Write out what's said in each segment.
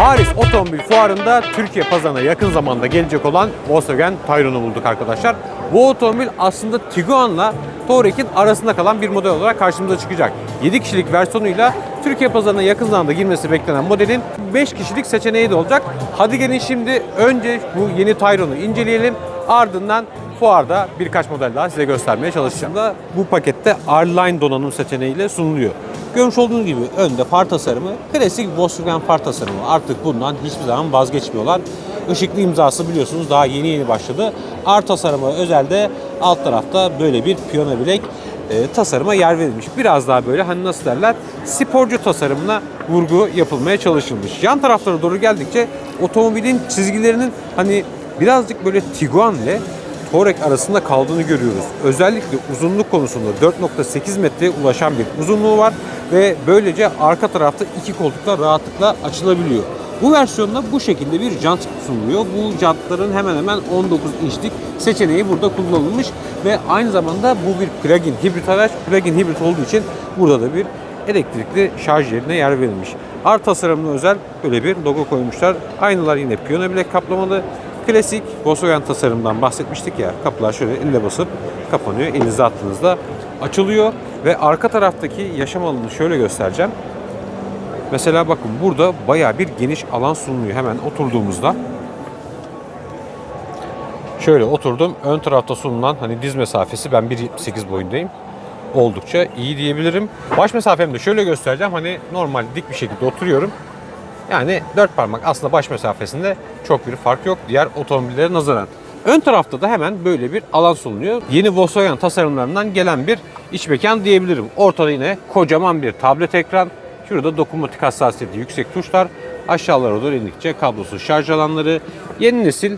Paris Otomobil Fuarı'nda Türkiye pazarına yakın zamanda gelecek olan Volkswagen Tayron'u bulduk arkadaşlar. Bu otomobil aslında Tiguan'la Touareg'in arasında kalan bir model olarak karşımıza çıkacak. 7 kişilik versiyonuyla Türkiye pazarına yakın zamanda girmesi beklenen modelin 5 kişilik seçeneği de olacak. Hadi gelin şimdi önce bu yeni Tayron'u inceleyelim. Ardından fuarda birkaç model daha size göstermeye çalışacağım. Bu pakette R-Line donanım seçeneğiyle sunuluyor. Görmüş olduğunuz gibi önde far tasarımı, klasik Volkswagen far tasarımı. Artık bundan hiçbir zaman vazgeçmiyorlar. Işıklı imzası biliyorsunuz daha yeni yeni başladı. R tasarımı özelde alt tarafta böyle bir piyano bilek e, tasarıma yer verilmiş. Biraz daha böyle hani nasıl derler sporcu tasarımına vurgu yapılmaya çalışılmış. Yan taraflara doğru geldikçe otomobilin çizgilerinin hani birazcık böyle Tiguan ile Touareg arasında kaldığını görüyoruz. Özellikle uzunluk konusunda 4.8 metreye ulaşan bir uzunluğu var ve böylece arka tarafta iki koltuklar rahatlıkla açılabiliyor. Bu versiyonda bu şekilde bir jant sunuluyor. Bu jantların hemen hemen 19 inçlik seçeneği burada kullanılmış ve aynı zamanda bu bir plug-in hibrit araç. Plug-in hibrit olduğu için burada da bir elektrikli şarj yerine yer verilmiş. R tasarımına özel böyle bir logo koymuşlar. Aynalar yine piyano bilek kaplamalı. Klasik Volkswagen tasarımdan bahsetmiştik ya. Kapılar şöyle elle basıp kapanıyor. Elinize attığınızda açılıyor ve arka taraftaki yaşam alanını şöyle göstereceğim. Mesela bakın burada bayağı bir geniş alan sunuluyor hemen oturduğumuzda. Şöyle oturdum. Ön tarafta sunulan hani diz mesafesi ben 1.78 boyundayım. Oldukça iyi diyebilirim. Baş mesafemi de şöyle göstereceğim. Hani normal dik bir şekilde oturuyorum. Yani dört parmak aslında baş mesafesinde çok bir fark yok diğer otomobillere nazaran. Ön tarafta da hemen böyle bir alan sunuyor. Yeni Volkswagen tasarımlarından gelen bir iç mekan diyebilirim. Ortada yine kocaman bir tablet ekran. Şurada dokunmatik hassasiyeti yüksek tuşlar. Aşağılara doğru indikçe kablosuz şarj alanları. Yeni nesil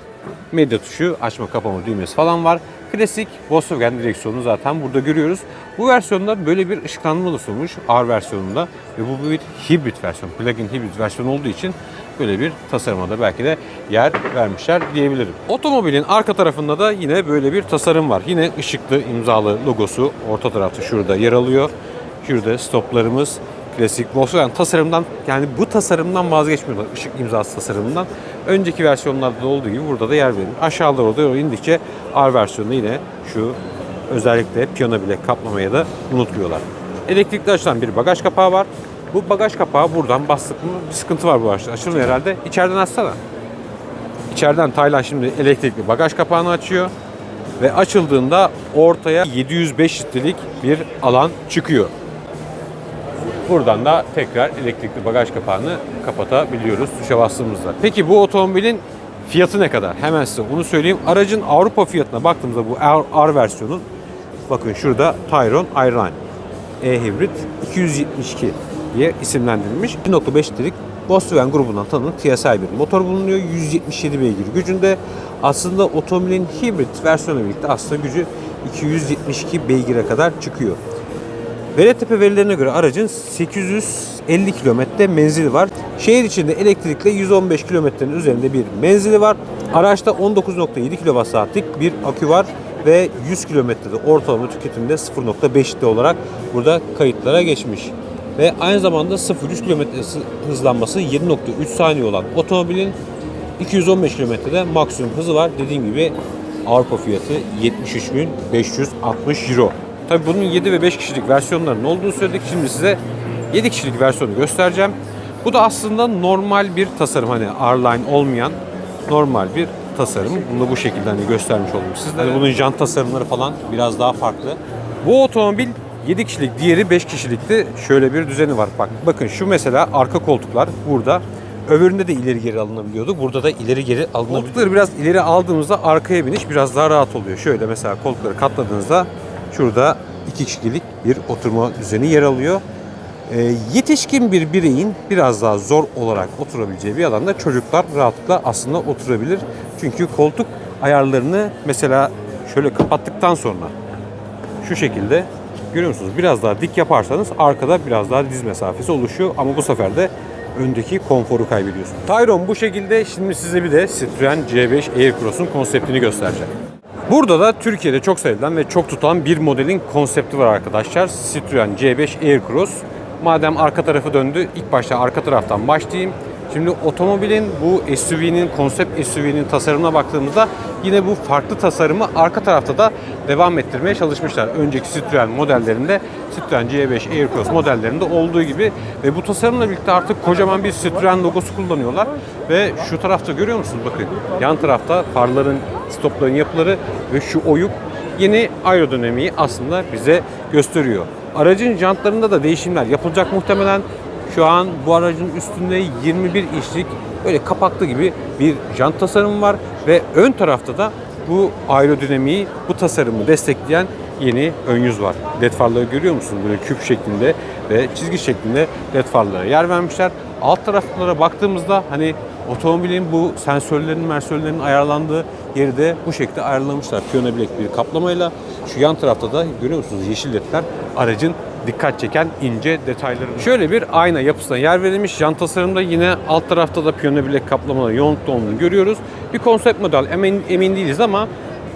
medya tuşu, açma kapama düğmesi falan var. Klasik Volkswagen direksiyonu zaten burada görüyoruz. Bu versiyonda böyle bir ışıklandırma da sunmuş R versiyonunda ve bu bir hibrit versiyon, plug-in hibrit versiyon olduğu için böyle bir tasarıma da belki de yer vermişler diyebilirim. Otomobilin arka tarafında da yine böyle bir tasarım var. Yine ışıklı imzalı logosu orta tarafta şurada yer alıyor. Şurada stoplarımız, klasik Volkswagen tasarımdan yani bu tasarımdan vazgeçmiyorlar ışık imzası tasarımından. Önceki versiyonlarda da olduğu gibi burada da yer verilmiş. Aşağılara doğru indikçe R versiyonunda yine şu özellikle piyano bile kaplamaya da unutmuyorlar. Elektrikli açılan bir bagaj kapağı var. Bu bagaj kapağı buradan bastık mı bir sıkıntı var bu araçta. Açılmıyor herhalde. İçeriden açsana. İçeriden Taylan şimdi elektrikli bagaj kapağını açıyor ve açıldığında ortaya 705 litrelik bir alan çıkıyor. Buradan da tekrar elektrikli bagaj kapağını kapatabiliyoruz tuşa bastığımızda. Peki bu otomobilin fiyatı ne kadar? Hemen size onu söyleyeyim. Aracın Avrupa fiyatına baktığımızda bu R, R versiyonu bakın şurada Tayron Iron e-hibrit 272 diye isimlendirilmiş. 1.5 litrelik Volkswagen grubundan tanınan TSI bir motor bulunuyor. 177 beygir gücünde. Aslında otomobilin hibrit versiyonu birlikte aslında gücü 272 beygire kadar çıkıyor. Velettepe verilerine göre aracın 850 kilometre menzili var. Şehir içinde elektrikle 115 kilometrenin üzerinde bir menzili var. Araçta 19.7 kWh'lik bir akü var ve 100 kilometrede ortalama tüketimde 0.5 litre olarak burada kayıtlara geçmiş. Ve aynı zamanda 0-100 km hızlanması 7.3 saniye olan otomobilin 215 kilometrede maksimum hızı var. Dediğim gibi Avrupa fiyatı 73.560 euro. Tabii bunun 7 ve 5 kişilik versiyonlarının olduğunu söyledik. Şimdi size 7 kişilik versiyonu göstereceğim. Bu da aslında normal bir tasarım. Hani R-Line olmayan normal bir tasarım. Bunu da bu şekilde hani göstermiş oldum sizlere. Hani bunun jant tasarımları falan biraz daha farklı. Bu otomobil 7 kişilik, diğeri 5 kişilikti. Şöyle bir düzeni var. Bak, bakın şu mesela arka koltuklar burada. Öbüründe de ileri geri alınabiliyordu. Burada da ileri geri alınabiliyor. Koltukları biraz ileri aldığımızda arkaya biniş biraz daha rahat oluyor. Şöyle mesela koltukları katladığınızda şurada iki kişilik bir oturma düzeni yer alıyor. Ee, yetişkin bir bireyin biraz daha zor olarak oturabileceği bir alanda çocuklar rahatlıkla aslında oturabilir. Çünkü koltuk ayarlarını mesela şöyle kapattıktan sonra şu şekilde görüyor musunuz? Biraz daha dik yaparsanız arkada biraz daha diz mesafesi oluşuyor ama bu sefer de öndeki konforu kaybediyorsunuz. Tayron bu şekilde şimdi size bir de Citroen C5 Aircross'un konseptini göstereceğim. Burada da Türkiye'de çok sevilen ve çok tutan bir modelin konsepti var arkadaşlar. Citroen C5 Aircross. Madem arka tarafı döndü, ilk başta arka taraftan başlayayım. Şimdi otomobilin bu SUV'nin, konsept SUV'nin tasarımına baktığımızda yine bu farklı tasarımı arka tarafta da devam ettirmeye çalışmışlar. Önceki Citroen modellerinde, Citroen C5 Aircross modellerinde olduğu gibi ve bu tasarımla birlikte artık kocaman bir Citroen logosu kullanıyorlar ve şu tarafta görüyor musunuz bakın yan tarafta farların, stopların yapıları ve şu oyuk yeni aerodinamiği aslında bize gösteriyor. Aracın jantlarında da değişimler yapılacak muhtemelen. Şu an bu aracın üstünde 21 inçlik böyle kapaklı gibi bir jant tasarımı var ve ön tarafta da bu aerodinamiği, bu tasarımı destekleyen yeni ön yüz var. LED farları görüyor musunuz? Böyle küp şeklinde ve çizgi şeklinde LED farlara yer vermişler. Alt taraflara baktığımızda hani otomobilin bu sensörlerin, mersörlerin ayarlandığı yeri de bu şekilde ayarlamışlar. Piyano bilek bir kaplamayla. Şu yan tarafta da görüyor musunuz yeşil ledler aracın dikkat çeken ince detayları. Şöyle bir ayna yapısına yer verilmiş. Yan tasarımda yine alt tarafta da piyano bilek kaplamaları yoğunlukta olduğunu görüyoruz. Bir konsept model emin, emin değiliz ama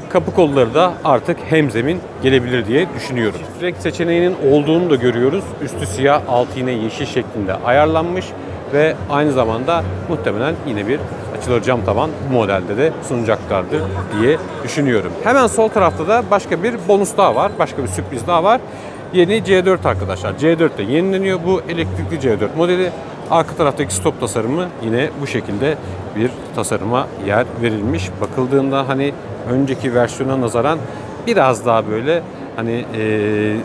kapı kolları da artık hemzemin gelebilir diye düşünüyorum. Renk seçeneğinin olduğunu da görüyoruz. Üstü siyah, altı yine yeşil şeklinde ayarlanmış ve aynı zamanda muhtemelen yine bir açılır cam tavan bu modelde de sunacaklardır diye düşünüyorum. Hemen sol tarafta da başka bir bonus daha var. Başka bir sürpriz daha var. Yeni C4 arkadaşlar. C4 de yenileniyor. Bu elektrikli C4 modeli. Arka taraftaki stop tasarımı yine bu şekilde bir tasarıma yer verilmiş. Bakıldığında hani önceki versiyona nazaran biraz daha böyle hani eee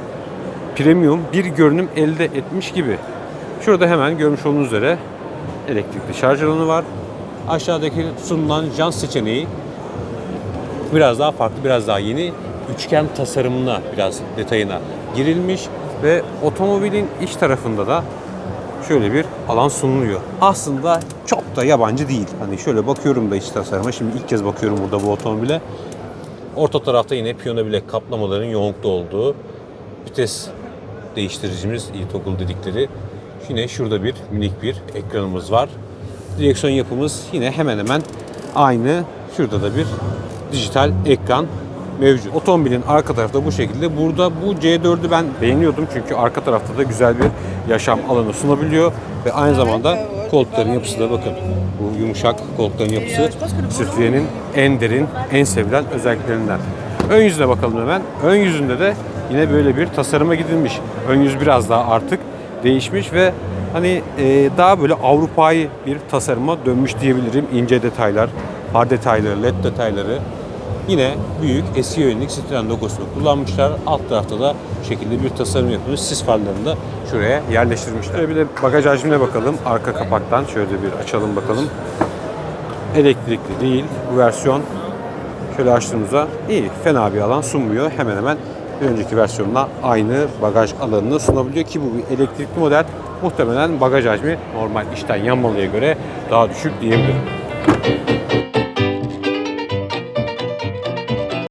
premium bir görünüm elde etmiş gibi. Şurada hemen görmüş olduğunuz üzere elektrikli şarj alanı var. Aşağıdaki sunulan jant seçeneği biraz daha farklı, biraz daha yeni. Üçgen tasarımına biraz detayına girilmiş ve otomobilin iç tarafında da şöyle bir alan sunuluyor. Aslında çok da yabancı değil. Hani şöyle bakıyorum da iç tasarıma. Şimdi ilk kez bakıyorum burada bu otomobile. Orta tarafta yine piyano bilek kaplamaların yoğunlukta olduğu vites değiştiricimiz e-toggle dedikleri. Yine şurada bir minik bir ekranımız var. Direksiyon yapımız yine hemen hemen aynı. Şurada da bir dijital ekran mevcut. Otomobilin arka tarafta bu şekilde. Burada bu C4'ü ben beğeniyordum çünkü arka tarafta da güzel bir yaşam alanı sunabiliyor ve aynı zamanda koltukların yapısı da bakın. Bu yumuşak koltukların yapısı Citroen'in en derin, en sevilen özelliklerinden. Ön yüzüne bakalım hemen. Ön yüzünde de yine böyle bir tasarıma gidilmiş. Ön yüz biraz daha artık değişmiş ve hani e, daha böyle Avrupa'yı bir tasarıma dönmüş diyebilirim. İnce detaylar, far detayları, led detayları. Yine büyük eski yönelik Citroen logosunu kullanmışlar. Alt tarafta da şekilde bir tasarım yapılmış. Sis farlarını da şuraya yerleştirmişler. Şöyle bir de bagaj hacmine bakalım. Arka kapaktan şöyle bir açalım bakalım. Elektrikli değil bu versiyon. Şöyle açtığımızda iyi, fena bir alan sunmuyor. Hemen hemen bir önceki versiyonla aynı bagaj alanını sunabiliyor ki bu bir elektrikli model. Muhtemelen bagaj hacmi normal içten yanmalıya göre daha düşük diyebilirim.